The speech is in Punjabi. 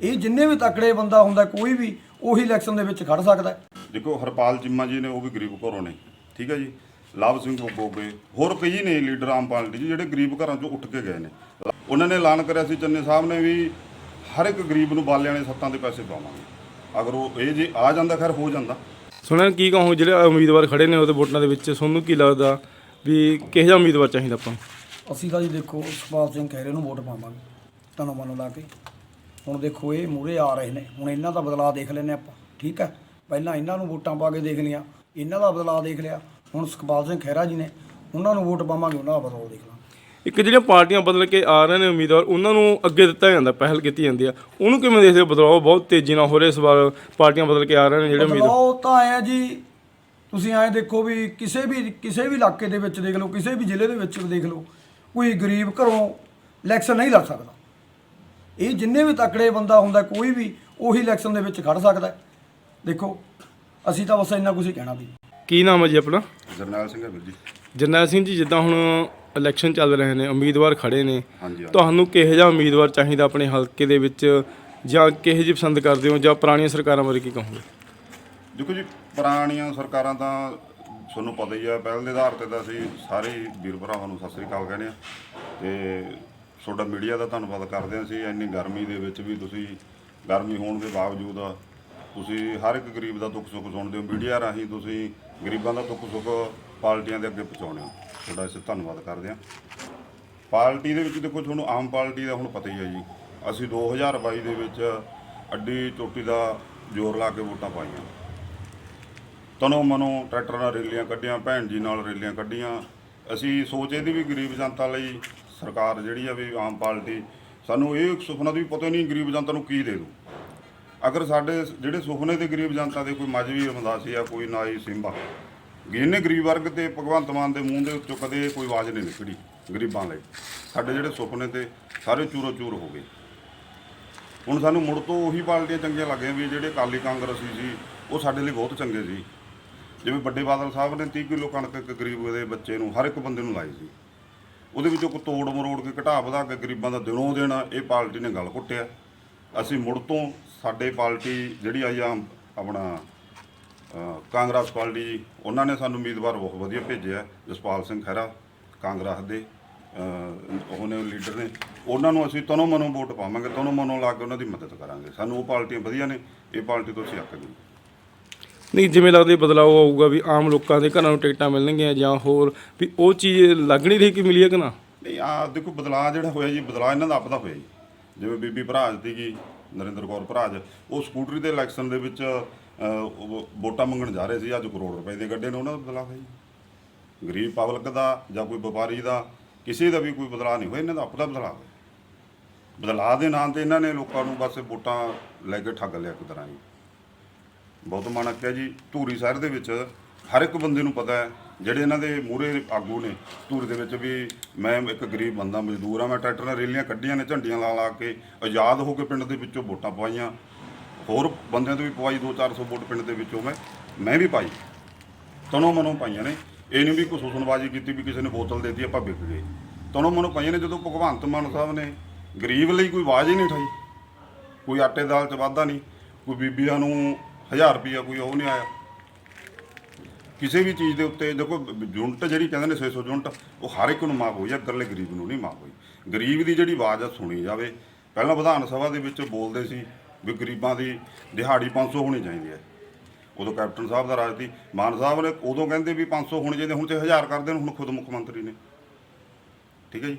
ਇਹ ਜਿੰਨੇ ਵੀ ਤਕੜੇ ਬੰਦਾ ਹੁੰਦਾ ਕੋਈ ਵੀ ਉਹੀ ਇਲੈਕਸ਼ਨ ਦੇ ਵਿੱਚ ਖੜ ਸਕਦਾ। ਦੇਖੋ ਹਰਪਾਲ ਚਿੰਮਾ ਜੀ ਨੇ ਉਹ ਵੀ ਗਰੀਬ ਘਰੋਂ ਨੇ ਠੀਕ ਹੈ ਜੀ? ਲਵ ਸਿੰਘ ਗੋਗੇ ਹੋਰ ਕਈ ਨੇ ਲੀਡਰ ਆਮ ਪਾਰਟੀ ਜਿਹੜੇ ਗਰੀਬ ਘਰਾਂ 'ਚੋਂ ਉੱਠ ਕੇ ਗਏ ਨੇ। ਉਹਨਾਂ ਨੇ ਐਲਾਨ ਕਰਿਆ ਸੀ ਚੰਨੇ ਸਾਹਿਬ ਨੇ ਵੀ ਹਰ ਇੱਕ ਗਰੀਬ ਨੂੰ ਬਾਲਿਆਂ ਵਾਲੇ ਸੱਤਾਂ ਦੇ ਪੈਸੇ ਪਾਵਾਂਗੇ। ਅਗਰ ਉਹ ਇਹ ਜੇ ਆ ਜਾਂਦਾ ਖੈਰ ਹੋ ਜਾਂਦਾ। ਸੁਣਿਆ ਕੀ ਕਹੋ ਜਿਹੜੇ ਉਮੀਦਵਾਰ ਖੜੇ ਨੇ ਉਹਦੇ ਵੋਟਾਂ ਦੇ ਵਿੱਚ ਤੁਹਾਨੂੰ ਕੀ ਲੱਗਦਾ ਵੀ ਕਿਹੋ ਜਿਹਾ ਉਮੀਦਵਾਰ ਚਾਹੀਦਾ ਆਪਾਂ ਨੂੰ? ਅਸੀਂ ਤਾਂ ਜੀ ਦੇਖੋ ਸੁਖਪਾਲ ਸਿੰਘ ਖਹਿਰੇ ਨੂੰ ਵੋਟ ਪਾਵਾਂਗੇ ਤੁਹਾਨੂੰ ਮਨ ਲਾ ਕੇ। ਹੁਣ ਦੇਖੋ ਇਹ ਮੂਰੇ ਆ ਰਹੇ ਨੇ। ਹੁਣ ਇਹਨਾਂ ਦਾ ਬਦਲਾਅ ਦੇਖ ਲੈਨੇ ਆਪਾਂ ਠੀਕ ਹੈ? ਪਹਿਲਾਂ ਇਹਨਾਂ ਨੂੰ ਵੋਟਾਂ ਪਾ ਕੇ ਦੇਖ ਲਿਆ ਇਹਨਾਂ ਦਾ ਬਦਲਾਅ ਦੇਖ ਲਿਆ। ਹੁਣ ਸੁਖਪਾਲ ਸਿੰਘ ਖਹਿਰਾ ਜੀ ਨੇ ਉਹਨਾਂ ਨੂੰ ਵੋਟ ਪਾਵਾਂਗੇ ਉਹਨਾਂ ਦਾ ਬਦਲਾਅ ਦੇਖ ਲਾਂਗੇ। ਇੱਕ ਜਿਹੜੀਆਂ ਪਾਰਟੀਆਂ ਬਦਲ ਕੇ ਆ ਰਹੇ ਨੇ ਉਮੀਦਵਾਰ ਉਹਨਾਂ ਨੂੰ ਅੱਗੇ ਦਿੱਤਾ ਜਾਂਦਾ ਪਹਿਲ ਕੀਤੀ ਜਾਂਦੀ ਆ। ਉਹਨੂੰ ਕਿਵੇਂ ਦੇਖਦੇ ਹੋ ਬਦਲਾਅ? ਬਹੁਤ ਤੇਜ਼ੀ ਨਾਲ ਹੋ ਰਿਹਾ ਇਸ ਵਾਰ ਪਾਰਟੀਆਂ ਬਦਲ ਕੇ ਆ ਰਹੇ ਨੇ ਜਿਹੜੇ ਉਮੀਦਵਾਰ। ਬਦਲਾਅ ਤਾਂ ਆਇਆ ਜੀ ਤੁਸੀਂ ਐਂ ਦੇਖੋ ਵੀ ਕਿਸੇ ਵੀ ਕਿਸੇ ਵੀ ਇਲਾਕੇ ਦੇ ਵਿੱਚ ਦੇਖ ਲਓ ਕਿਸੇ ਵੀ ਜ਼ਿਲ੍ਹੇ ਦੇ ਵਿੱਚ ਦੇਖ ਲਓ ਕੋਈ ਗਰੀਬ ਘਰੋਂ ਇਲੈਕਸ਼ਨ ਨਹੀਂ ਲੜ ਸਕਦਾ। ਇਹ ਜਿੰਨੇ ਵੀ ਤਕੜੇ ਬੰਦਾ ਹੁੰਦਾ ਕੋਈ ਵੀ ਉਹੀ ਇਲੈਕਸ਼ਨ ਦੇ ਵਿੱਚ ਖੜ ਸਕਦਾ ਹੈ। ਦੇਖੋ ਅਸੀਂ ਤਾਂ ਬਸ ਇੰਨਾ ਕੁਝ ਹੀ ਕਹਿਣਾ ਵੀ। ਕੀ ਨਾਮ ਹੈ ਜੀ ਆਪਣਾ? ਜਰਨੈਲ ਸਿੰਘ ਹੈ ਵੀਰ ਜੀ। ਜਰਨੈਲ ਸਿੰਘ ਜੀ ਜਿੱਦਾਂ ਹੁਣ ਇਲੈਕਸ਼ਨ ਚੱਲ ਰਹੇ ਨੇ ਉਮੀਦਵਾਰ ਖੜੇ ਨੇ ਹਾਂਜੀ ਹਾਂ। ਤੁਹਾਨੂੰ ਕਿਹੋ ਜਿਹਾ ਉਮੀਦਵਾਰ ਚਾਹੀਦਾ ਆਪਣੇ ਹਲਕੇ ਦੇ ਵਿੱਚ? ਜਾਂ ਕਿਹੋ ਜਿਹੀ ਪਸੰਦ ਕਰਦੇ ਹੋ? ਜਾਂ ਪੁਰਾਣੀਆਂ ਸਰਕਾਰਾਂ ਬਾਰੇ ਕੀ ਕਹੋਗੇ? ਦੇਖੋ ਜੀ ਪੁਰਾਣੀਆਂ ਸਰਕਾਰਾਂ ਤਾਂ ਤੁਹਾਨੂੰ ਪਤਾ ਹੀ ਆ ਪਹਿਲ ਦੇ ਆਧਾਰ ਤੇ ਤਾਂ ਅਸੀਂ ਸਾਰੇ ਹੀ ਵੀਰ ਭਰਾਵਾਂ ਨੂੰ ਸਤਿ ਸ੍ਰੀ ਅਕਾਲ ਕਹਿੰਦੇ ਆ। ਤੇ ਤੁਹਾਡਾ ਮੀਡੀਆ ਦਾ ਧੰਨਵਾਦ ਕਰਦੇ ਹਾਂ ਅਸੀਂ, ਇੰਨੀ ਗਰਮੀ ਦੇ ਵਿੱਚ ਵੀ ਤੁਸੀਂ, ਗਰਮੀ ਹੋਣ ਦੇ ਬਾਵਜੂਦ ਤੁਸੀਂ ਹਰ ਇੱਕ ਗਰੀਬ ਦਾ ਦੁੱਖ ਸੁੱਖ ਸੁਣਦੇ ਹੋ, ਮੀਡੀਆ ਰਾਹੀਂ ਤੁਸੀਂ ਗਰੀਬਾਂ ਦਾ ਦੁੱਖ ਸੁੱਖ ਪਾਰਟੀਆਂ ਦੇ ਅੱਗੇ ਪਹੁੰਚਾਉਂਦੇ ਹੋ। ਤੁਹਾਡਾ ਅਸੀਂ ਧੰਨਵਾਦ ਕਰਦੇ ਹਾਂ। ਪਾਰਟੀ ਦੇ ਵਿੱਚ ਦੇਖੋ, ਤੁਹਾਨੂੰ ਆਮ ਪਾਰਟੀ ਦਾ ਹੁਣ ਪਤਾ ਹੀ ਹੈ ਜੀ। ਅਸੀਂ 2022 ਦੇ ਵਿੱਚ ਅੱਡੀ ਚੋਟੀ ਦਾ ਜ਼ੋਰ ਲਾ ਕੇ ਵੋਟਾਂ ਪਾਈਆਂ। ਤਨੋ ਮਨੋ ਟਰੈਕਟਰ ਨਾਲ ਰੈਲੀਆਂ ਕੱਢੀਆਂ, ਭੈਣ ਜੀ ਨਾਲ ਰੈਲੀਆਂ ਕੱਢੀਆਂ। ਅਸੀਂ ਸੋਚ ਇਹਦੀ ਵੀ ਗਰੀਬ ਜਨਤਾ ਲਈ ਸਰਕਾਰ ਜਿਹੜੀ ਆ ਵੀ ਆਮ ਪਾਰਟੀ, ਸਾਨੂੰ ਇਹ ਸੁਪਨਾ ਵੀ ਪਤਾ ਨਹੀਂ ਗਰੀਬ ਜਨਤਾ ਨੂੰ ਕੀ ਦੇ ਦੂ ਅਗਰ ਸਾਡੇ ਜਿਹੜੇ ਸੁਪਨੇ ਤੇ ਗਰੀਬ ਜਨਤਾ ਦੇ ਕੋਈ ਮਜਵੀ ਰਮਦਾਸੀ ਆ, ਕੋਈ ਨਾਈ ਸਿੰਬਾ, ਇਹਨੇ ਗਰੀਬ ਵਰਗ ਤੇ ਭਗਵੰਤ ਮਾਨ ਦੇ ਮੂੰਹ ਦੇ ਵਿੱਚੋਂ ਕਦੇ ਕੋਈ ਆਵਾਜ਼ ਨਹੀਂ ਨਿਕਲੀ ਗਰੀਬਾਂ ਲਈ। ਸਾਡੇ ਜਿਹੜੇ ਸੁਪਨੇ ਤੇ ਸਾਰੇ ਚੂਰੋ ਚੂਰ ਹੋ ਗਏ। ਹੁਣ ਸਾਨੂੰ ਮੁੜ ਤੋਂ ਉਹੀ ਪਾਰਟੀਆਂ ਚੰਗੀਆਂ ਲੱਗੀਆਂ ਵੀ ਜਿਹੜੇ ਅਕਾਲੀ ਕਾਂਗਰਸੀ ਸੀ, ਉਹ ਸਾਡੇ ਲਈ ਬਹੁਤ ਚੰਗੇ ਸੀ। ਜਿਵੇਂ ਵੱਡੇ ਬਾਦਲ ਸਾਹਿਬ ਨੇ 30 ਕਿਲੋ ਕਣਕ ਇੱਕ ਗਰੀਬ ਦੇ ਬੱਚੇ ਨੂੰ, ਹਰ ਇੱਕ ਬੰਦੇ ਨੂੰ ਲਾਈ ਸੀ। ਉਹਦੇ ਵਿੱਚੋਂ ਕੋ ਤੋੜ ਮਰੋੜ ਕੇ ਘਟਾ ਵਧਾ ਕੇ ਗਰੀਬਾਂ ਦਾ ਦਿਨੋਂ ਦਿਨ ਇਹ ਪਾਰਟੀ ਨੇ ਗਲ ਘੁੱਟਿਆ। ਅਸੀਂ ਮੁੜ ਤੋਂ ਸਾਡੇ ਪਾਰਟੀ ਜਿਹੜੀ ਆਈ ਆ ਆਪਣਾ ਕਾਂਗਰਸ ਪਾਰਟੀ ਜੀ, ਉਹਨਾਂ ਨੇ ਸਾਨੂੰ ਉਮੀਦਵਾਰ ਬਹੁਤ ਵਧੀਆ ਭੇਜਿਆ ਜਸਪਾਲ ਸਿੰਘ ਖਹਿਰਾ ਕਾਂਗਰਸ ਦੇ ਉਹਨੇ ਲੀਡਰ ਨੇ। ਉਹਨਾਂ ਨੂੰ ਅਸੀਂ ਤਨੋਂ ਮਨੋਂ ਵੋਟ ਪਾਵਾਂਗੇ ਤਨੋਂ ਮਨੋਂ ਲਾ ਕੇ ਉਹਨਾਂ ਦੀ ਮਦਦ ਕਰਾਂਗੇ। ਸਾਨੂੰ ਉਹ ਪਾਰਟੀਆਂ ਵਧੀਆ ਨੇ ਇਹ ਪਾਰਟੀ ਤੋਂ ਅਸੀਂ ਅੱਕ ਨਹੀਂ ਨਹੀਂ ਜਿਵੇਂ ਲੱਗਦਾ ਇਹ ਬਦਲਾਅ ਆਊਗਾ ਵੀ ਆਮ ਲੋਕਾਂ ਦੇ ਘਰਾਂ ਨੂੰ ਟਿਕਟਾਂ ਮਿਲਣਗੀਆਂ ਜਾਂ ਹੋਰ ਵੀ ਉਹ ਚੀਜ਼ ਲੱਗ ਨਹੀਂ ਰਹੀ ਕਿ ਮਿਲੀ ਹੈ ਕਿ ਨਾ? ਨਹੀਂ ਆ ਦੇਖੋ ਬਦਲਾਅ ਜਿਹੜਾ ਹੋਇਆ ਜੀ ਬਦਲਾਅ ਇਹਨਾਂ ਦਾ ਆਪਦਾ ਹੋਇਆ ਜੀ। ਜਿਵੇਂ ਬੀਬੀ ਭਰਾਜ ਸੀਗੀ ਨਰਿੰਦਰ ਕੌਰ ਭਰਾਜ ਉਹ ਸਕੂਟਰੀ ਦੇ ਇਲੈਕਸ਼ਨ ਦੇ ਵਿੱਚ ਅ, ਉਹ ਵੋਟਾਂ ਮੰਗਣ ਜਾ ਰਹੇ ਸੀ ਅੱਜ ਕਰੋੜ ਰੁਪਏ ਦੇ ਗੱਡੇ ਨੇ ਉਹਨਾਂ ਦਾ ਬਦਲਾਅ ਹੋਇਆ ਜੀ। ਗਰੀਬ ਪਬਲਿਕ ਦਾ ਜਾਂ ਕੋਈ ਵਪਾਰੀ ਦਾ ਕਿਸੇ ਦਾ ਵੀ ਕੋਈ ਬਦਲਾਅ ਨਹੀਂ ਹੋਇਆ ਇਹਨਾਂ ਦਾ ਆਪਦਾ ਬਦਲਾਅ ਹੋਇਆ। ਬਦਲਾਅ ਦੇ ਨਾਂ ਤੇ ਇਹਨਾਂ ਨੇ ਲੋਕਾਂ ਨੂੰ ਬਸ ਵੋਟਾਂ ਲੈ ਕੇ ਠੱਗ ਲਿਆ ਇੱਕ ਤਰ੍ਹਾਂ ਜੀ। ਬਹੁਤ ਮਾਣ ਆਖਿਆ ਜੀ। ਧੂਰੀ ਸ਼ਹਿਰ ਦੇ ਵਿੱਚ ਹਰ ਇੱਕ ਬੰਦੇ ਨੂੰ ਪਤਾ ਹੈ, ਜਿਹੜੇ ਇਹਨਾਂ ਦੇ ਮੂਹਰੇ ਆਗੂ ਨੇ, ਧੂਰੀ ਦੇ ਵਿੱਚ ਵੀ ਮੈਂ ਇੱਕ ਗਰੀਬ ਬੰਦਾ, ਮਜ਼ਦੂਰ ਆ ਮੈਂ ਟਰੈਕਟਰ ਨਾਲ ਰੇਲੀਆਂ ਕੱਢੀਆਂ ਨੇ, ਝੰਡੀਆਂ ਲਾ ਲਾ ਕੇ ਆਜ਼ਾਦ ਹੋ ਕੇ ਪਿੰਡ ਦੇ ਵਿੱਚੋਂ ਵੋਟਾਂ ਪਵਾਈਆਂ। ਹੋਰ ਬੰਦਿਆਂ ਤੋਂ ਵੀ ਪਵਾਈ 2-400 ਵੋਟ ਪਿੰਡ ਦੇ ਵਿੱਚੋਂ ਮੈਂ ਮੈਂ ਵੀ ਪਾਈ। ਤਨੋਂ ਮਨੋਂ ਪਾਈਆਂ ਨੇ। ਇਹ ਨਹੀਂ ਵੀ ਕੋਈ ਸੁਸਨਬਾਜ਼ੀ ਕੀਤੀ ਵੀ ਕਿਸੇ ਨੇ ਬੋਤਲ ਦੇਤੀ, ਆਪਾਂ ਵਿਕ ਗਏ। ਤਨੋਂ ਮਨੋਂ ਪਾਈਆਂ ਨੇ, ਜਦੋਂ ਭਗਵੰਤ ਮਾਨ ਸਾਹਿਬ ਨੇ ਗਰੀਬ ਲਈ ਕੋਈ ਆਵਾਜ਼ ਹੀ ਨਹੀਂ ਉਠਾਈ। ਕੋਈ ਆਟੇ ਦਾਲ ਚ ਵਾਧਾ ਨਹੀਂ, ਕੋਈ ਬੀਬੀਆਂ ਨੂੰ 1000 ਰੁਪਈਆ ਕੋਈ ਉਹ ਨਹੀਂ ਆਇਆ। ਕਿਸੇ ਵੀ ਚੀਜ਼ ਦੇ ਉੱਤੇ ਦੇਖੋ, ਯੂਨਿਟ ਜਿਹੜੀ ਕਹਿੰਦੇ ਨੇ 600 ਯੂਨਿਟ, ਉਹ ਹਰ ਇੱਕ ਨੂੰ ਮਾਫ ਹੋਈ ਆ ਇਕੱਲੇ ਗਰੀਬ ਨੂੰ ਨਹੀਂ ਮਾਫ ਹੋਈ। ਗਰੀਬ ਦੀ ਜਿਹੜੀ ਆਵਾਜ਼ ਆ, ਸੁਣੀ ਜਾਵੇ। ਪਹਿਲਾਂ ਵਿਧਾਨ ਸਭਾ ਦੇ ਵਿੱਚ ਬੋਲਦੇ ਸੀ ਵੀ ਗਰੀਬਾਂ ਦੀ ਦਿਹਾੜੀ 500 ਹੋਣੀ ਚਾਹੀਦੀ ਹੈ। ਉਦੋਂ ਕੈਪਟਨ ਸਾਹਿਬ ਦਾ ਰਾਜ ਸੀ। ਮਾਨ ਸਾਹਿਬ ਨੇ ਉਦੋਂ ਕਹਿੰਦੇ ਵੀ 500 ਹੋਣੇ ਚਾਹੀਦੇ, ਹੁਣ ਤੇ 1000 ਕਰਦੇ ਨੇ ਹੁਣ ਖੁਦ ਮੁੱਖ ਮੰਤਰੀ ਨੇ। ਠੀਕ ਹੈ ਜੀ?